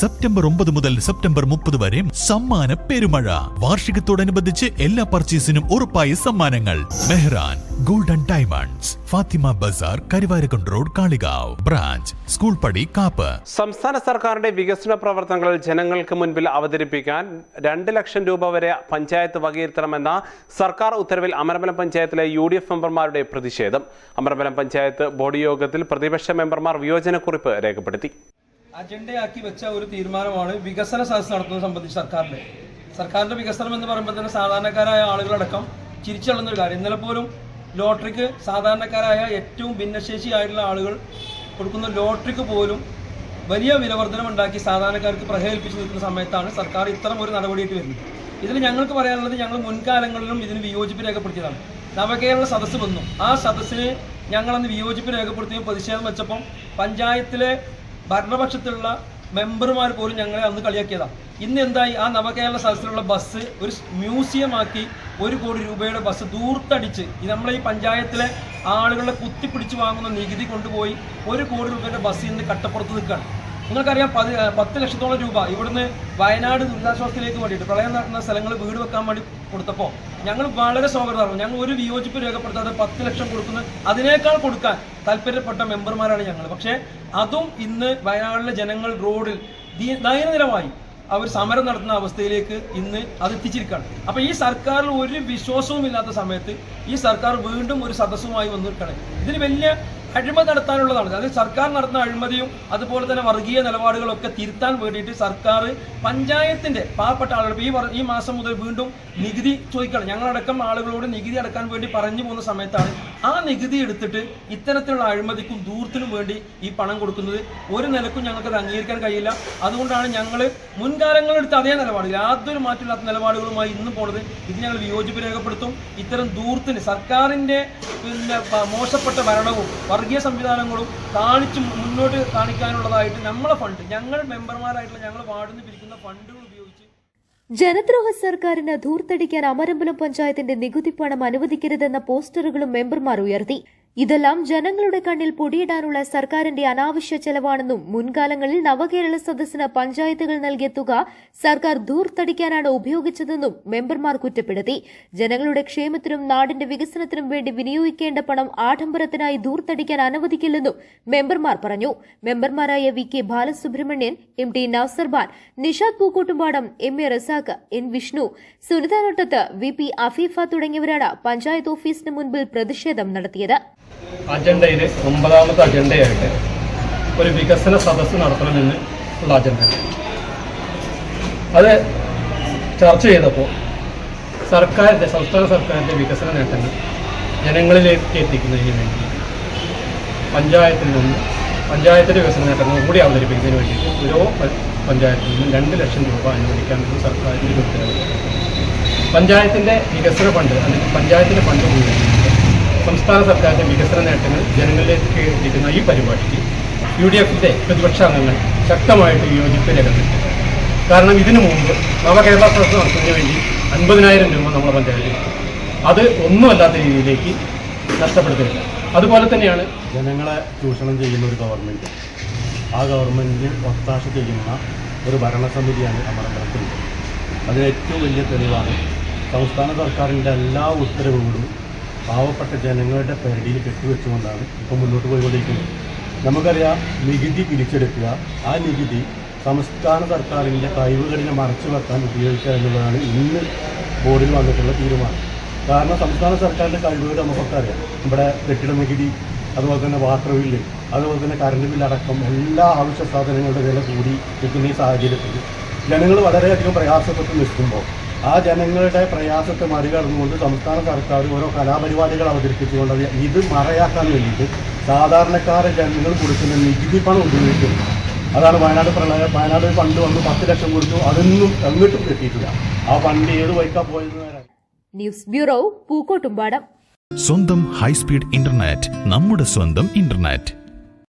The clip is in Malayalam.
സെപ്റ്റംബർ ഒമ്പത് മുതൽ സെപ്റ്റംബർ മുപ്പത് വരെ സമ്മാന പെരുമഴ. വാർഷികത്തോടനുബന്ധിച്ച് എല്ലാ പർച്ചേസിനും ഉറപ്പായ സമ്മാനങ്ങൾ. Mehran golden diamonds Fathima Bazar Karuvarakundu road Kalikavu. Branch school പടി കാപ്പ്. സംസ്ഥാന സർക്കാരിന്റെ വികസന പ്രവർത്തനങ്ങൾ ജനങ്ങൾക്ക് മുൻപിൽ അവതരിപ്പിക്കാൻ രണ്ട് ലക്ഷം രൂപ വരെ പഞ്ചായത്ത് വകയിരുത്തണമെന്ന സർക്കാർ ഉത്തരവിൽ അമരമലം പഞ്ചായത്തിലെ യു ഡി എഫ് മെമ്പർമാരുടെ പ്രതിഷേധം. അമരമലം പഞ്ചായത്ത് ബോർഡ് യോഗത്തിൽ പ്രതിപക്ഷ മെമ്പർമാർ വിയോജനക്കുറിപ്പ് രേഖപ്പെടുത്തി. അജണ്ടയാക്കി വെച്ച ഒരു തീരുമാനമാണ് വികസന സദസ് നടത്തുന്നത് സംബന്ധിച്ച് സർക്കാരിന്റെ സർക്കാരിന്റെ വികസനം എന്ന് പറയുമ്പോൾ തന്നെ സാധാരണക്കാരായ ആളുകളടക്കം ചിരിച്ചള്ളുന്ന ഒരു കാര്യം. ഇന്നലെ പോലും ലോട്ടറിക്ക് സാധാരണക്കാരായ ഏറ്റവും ഭിന്നശേഷിയായിട്ടുള്ള ആളുകൾ കൊടുക്കുന്ന ലോട്ടറിക്ക് പോലും വലിയ വിലവർദ്ധനം ഉണ്ടാക്കി സാധാരണക്കാർക്ക് പ്രഹേൽപ്പിച്ച് നിൽക്കുന്ന സമയത്താണ് സർക്കാർ ഇത്തരം ഒരു നടപടിയായിട്ട് വരുന്നത്. ഇതിൽ ഞങ്ങൾക്ക് പറയാനുള്ളത് ഞങ്ങൾ മുൻകാലങ്ങളിലും ഇതിന് വിയോജിപ്പ് രേഖപ്പെടുത്തിയതാണ്. നവകേരള സദസ്സ് വന്നു. ആ സദസ്സിന് ഞങ്ങളന്ന് വിയോജിപ്പ് രേഖപ്പെടുത്തിയും പ്രതിഷേധം വെച്ചപ്പം പഞ്ചായത്തിലെ ഭരണപക്ഷത്തുള്ള മെമ്പർമാർ പോലും ഞങ്ങളെ അന്ന് കളിയാക്കിയതാണ് ഇന്ന് എന്തായി? ആ നവകേരള സദസ്സിലുള്ള ബസ് ഒരു മ്യൂസിയം ആക്കി ഒരു കോടി രൂപയുടെ ബസ് ദൂർത്തടിച്ച് നമ്മളെ ഈ പഞ്ചായത്തിലെ ആളുകളെ കുത്തിപ്പിടിച്ച് വാങ്ങുന്ന നികുതി കൊണ്ടുപോയി ഒരു കോടി രൂപയുടെ ബസ് ഇന്ന് കട്ടപ്പുറത്ത് നിൽക്കുകയാണ്. നിങ്ങൾക്കറിയാം പതി പത്ത് ലക്ഷത്തോളം രൂപ ഇവിടുന്ന് വയനാട് ദുരിതാശ്വാസത്തിലേക്ക് വേണ്ടിയിട്ട് പ്രളയം നടക്കുന്ന സ്ഥലങ്ങൾ വീട് വെക്കാൻ വേണ്ടി കൊടുത്തപ്പോൾ ഞങ്ങൾ വളരെ സ്വാഗതമാണ് ഞങ്ങൾ ഒരു വിയോജിപ്പ് രേഖപ്പെടുത്താതെ പത്ത് ലക്ഷം കൊടുക്കുന്ന. അതിനേക്കാൾ കൊടുക്കാൻ താല്പര്യപ്പെട്ട മെമ്പർമാരാണ് ഞങ്ങൾ. പക്ഷേ അതും ഇന്ന് വയനാടിലെ ജനങ്ങൾ റോഡിൽ ദൈനംദിനമായി അവർ സമരം നടത്തുന്ന അവസ്ഥയിലേക്ക് ഇന്ന് അത് എത്തിച്ചിരിക്കുകയാണ്. അപ്പോൾ ഈ സർക്കാരിൽ ഒരു വിശ്വാസവും ഇല്ലാത്ത സമയത്ത് ഈ സർക്കാർ വീണ്ടും ഒരു സദസ്സുമായി വന്നിരിക്കുകയാണ്. ഇതിന് വലിയ അഴിമതി നടത്താനുള്ളതാണ്. അതായത് സർക്കാർ നടത്തുന്ന അഴിമതിയും അതുപോലെ തന്നെ വർഗീയ നിലപാടുകളൊക്കെ തിരുത്താൻ വേണ്ടിയിട്ട് സർക്കാർ പഞ്ചായത്തിന്റെ പാവപ്പെട്ട ആളുകൾ ഈ ഈ മാസം മുതൽ വീണ്ടും നികുതി ചോദിക്കണം. ഞങ്ങളടക്കം ആളുകളോട് നികുതി അടക്കാൻ വേണ്ടി പറഞ്ഞു പോകുന്ന സമയത്താണ് ആ നികുതി എടുത്തിട്ട് ഇത്തരത്തിലുള്ള അഴിമതിക്കും ദൂരത്തിനും വേണ്ടി ഈ പണം കൊടുക്കുന്നത് ഒരു നിലക്കും ഞങ്ങൾക്ക് അത് അംഗീകരിക്കാൻ കഴിയില്ല. അതുകൊണ്ടാണ് ഞങ്ങൾ മുൻകാലങ്ങളെടുത്ത് അതേ നിലപാട് യാതൊരു മാറ്റമില്ലാത്ത നിലപാടുകളുമായി ഇന്നും പോണത് ഇത് ഞങ്ങൾ വിയോജിപ്പ് രേഖപ്പെടുത്തും. ഇത്തരം ദൂരത്തിന് സർക്കാരിന്റെ പിന്നെ മോശപ്പെട്ട ഭരണവും വർഗീയ സംവിധാനങ്ങളും കാണിച്ച് മുന്നോട്ട് കാണിക്കാനുള്ളതായിട്ട് നമ്മളെ ഫണ്ട് ഞങ്ങൾ മെമ്പർമാരായിട്ടുള്ള ഞങ്ങൾ വാർഡിൽ നിന്ന് പിരിക്കുന്ന ഫണ്ടുകൾ ഉപയോഗിച്ച് ജനദ്രോഹ സർക്കാരിന് ധൂർത്തടിക്കാൻ അമരമ്പലം പഞ്ചായത്തിന്റെ നികുതി പണം അനുവദിക്കരുതെന്ന പോസ്റ്ററുകളും മെമ്പർമാർ ഉയർത്തി. ഇതെല്ലാം ജനങ്ങളുടെ കണ്ണിൽ പൊടിയിടാനുള്ള സർക്കാരിന്റെ അനാവശ്യ ചെലവാണെന്നും മുൻകാലങ്ങളിൽ നവകേരള സദസ്സിന് പഞ്ചായത്തുകൾ നൽകിയ തുക സർക്കാർ ധൂർത്തടിക്കാനാണ് ഉപയോഗിച്ചതെന്നും മെമ്പർമാർ കുറ്റപ്പെടുത്തി. ജനങ്ങളുടെ ക്ഷേമത്തിനും നാടിന്റെ വികസനത്തിനും വേണ്ടി വിനിയോഗിക്കേണ്ട പണം ആഡംബരത്തിനായി ധൂർത്തടിക്കാൻ അനുവദിക്കില്ലെന്നും മെമ്പർമാർ പറഞ്ഞു. മെമ്പർമാരായ V K Balasubramanian M T Nousarban Nishad Pookkottumpadam M A Razak N Vishnu Sunitha Nottath V P Afeefa തുടങ്ങിയവരാണ് പഞ്ചായത്ത് ഓഫീസിന് മുൻപിൽ പ്രതിഷേധം നടത്തിയത്. അജണ്ടയിൽ ഒമ്പതാമത്തെ അജണ്ടയായിട്ട് ഒരു വികസന സദസ്സ് നടത്തണമെന്ന് ഉള്ള അജണ്ട. അത് ചർച്ച ചെയ്തപ്പോൾ സർക്കാരിന്റെ സംസ്ഥാന സർക്കാരിന്റെ വികസന നേട്ടങ്ങൾ ജനങ്ങളിലേക്ക് എത്തിക്കുന്നതിന് വേണ്ടി പഞ്ചായത്തിൽ നിന്ന് പഞ്ചായത്തിന്റെ വികസന നേട്ടങ്ങൾ കൂടി അവതരിപ്പിക്കുന്നതിന് വേണ്ടിയിട്ട് ഓരോ പഞ്ചായത്തിൽ നിന്നും രണ്ട് ലക്ഷം രൂപ അനുവദിക്കാനുള്ള സർക്കാരിന്റെ ഒരു ഉത്തരവ്. പഞ്ചായത്തിന്റെ വികസന ഫണ്ട് അല്ലെങ്കിൽ പഞ്ചായത്തിന്റെ ഫണ്ട് ഉപയോഗിച്ചിട്ട് സംസ്ഥാന സർക്കാരിന്റെ വികസന നേട്ടങ്ങൾ ജനങ്ങളിലേക്ക് എത്തിക്കുന്ന ഈ പരിപാടിക്ക് യു ഡി എഫിന്റെ പ്രതിപക്ഷ അംഗങ്ങൾ ശക്തമായിട്ട് വിയോജിപ്പ് രേഖപ്പെടുത്തി. കാരണം ഇതിനു മുമ്പ് നവകേരള സദസ് നടത്തുന്നതിന് വേണ്ടി അൻപതിനായിരം രൂപ നമ്മുടെ പഞ്ചായത്തിൽ. അത് ഒന്നുമല്ലാത്ത രീതിയിലേക്ക് നഷ്ടപ്പെടുത്തില്ല. അതുപോലെ തന്നെയാണ് ജനങ്ങളെ ചൂഷണം ചെയ്യുന്ന ഒരു ഗവൺമെന്റ് ആ ഗവൺമെന്റിന് ഒത്താശ ചെയ്യുന്ന ഒരു ഭരണസമിതിയാണ് നമ്മുടെ നടത്തുന്നത് അതിന് ഏറ്റവും വലിയ തെളിവാണ് സംസ്ഥാന സർക്കാരിന്റെ എല്ലാ ഉത്തരവുകളും പാവപ്പെട്ട ജനങ്ങളുടെ പരിധിയിൽ കെട്ടിവെച്ചുകൊണ്ടാണ് ഇപ്പോൾ മുന്നോട്ട് പോയിക്കൊണ്ടിരിക്കുന്നത്. നമുക്കറിയാം നികുതി പിരിച്ചെടുക്കുക ആ നികുതി സംസ്ഥാന സർക്കാരിന്റെ കഴിവുകളിനെ മറച്ചു വെക്കാൻ ഉപയോഗിക്കുക എന്നുള്ളതാണ് ഇന്ന് ബോർഡിൽ വന്നിട്ടുള്ള തീരുമാനം. കാരണം സംസ്ഥാന സർക്കാരിന്റെ കഴിവുകൾ നമുക്കൊക്കെ അറിയാം. ഇവിടെ കെട്ടിട നികുതി അതുപോലെ തന്നെ വാട്ടർ ബില്ല് അതുപോലെ തന്നെ കറണ്ട് ബില്ല് അടക്കം എല്ലാ ആവശ്യ സാധനങ്ങളുടെ വില കൂടി നിൽക്കുന്ന ഈ സാഹചര്യത്തിൽ ജനങ്ങൾ വളരെയധികം പ്രയാസപ്പെട്ട് നിൽക്കുമ്പോൾ ആ ജനങ്ങളുടെ പ്രയാസത്തെ മറികടന്നുകൊണ്ട് സംസ്ഥാന സർക്കാർ ഓരോ കലാപരിപാടികൾ അവതരിപ്പിച്ചുകൊണ്ട് അത് ഇത് മറയാക്കാൻ വേണ്ടിയിട്ട് സാധാരണക്കാരെ ജനങ്ങൾ കൊടുക്കുന്ന നികുതി പണം ഉപയോഗിക്കുന്നു അതാണ് വയനാട് പ്രളയ വയനാട് ഫണ്ട് വന്ന് പത്ത് ലക്ഷം കൊടുത്തു അതൊന്നും എങ്ങോട്ടും കിട്ടിയിട്ടില്ല ആ ഫണ്ട് ഏത് വൈക്കാ പോയത് ന്യൂസ് ബ്യൂറോ പൂക്കോട്ടുംപാടം. സ്വന്തം ഹൈസ്പീഡ് ഇന്റർനെറ്റ് നമ്മുടെ സ്വന്തം ഇന്റർനെറ്റ്.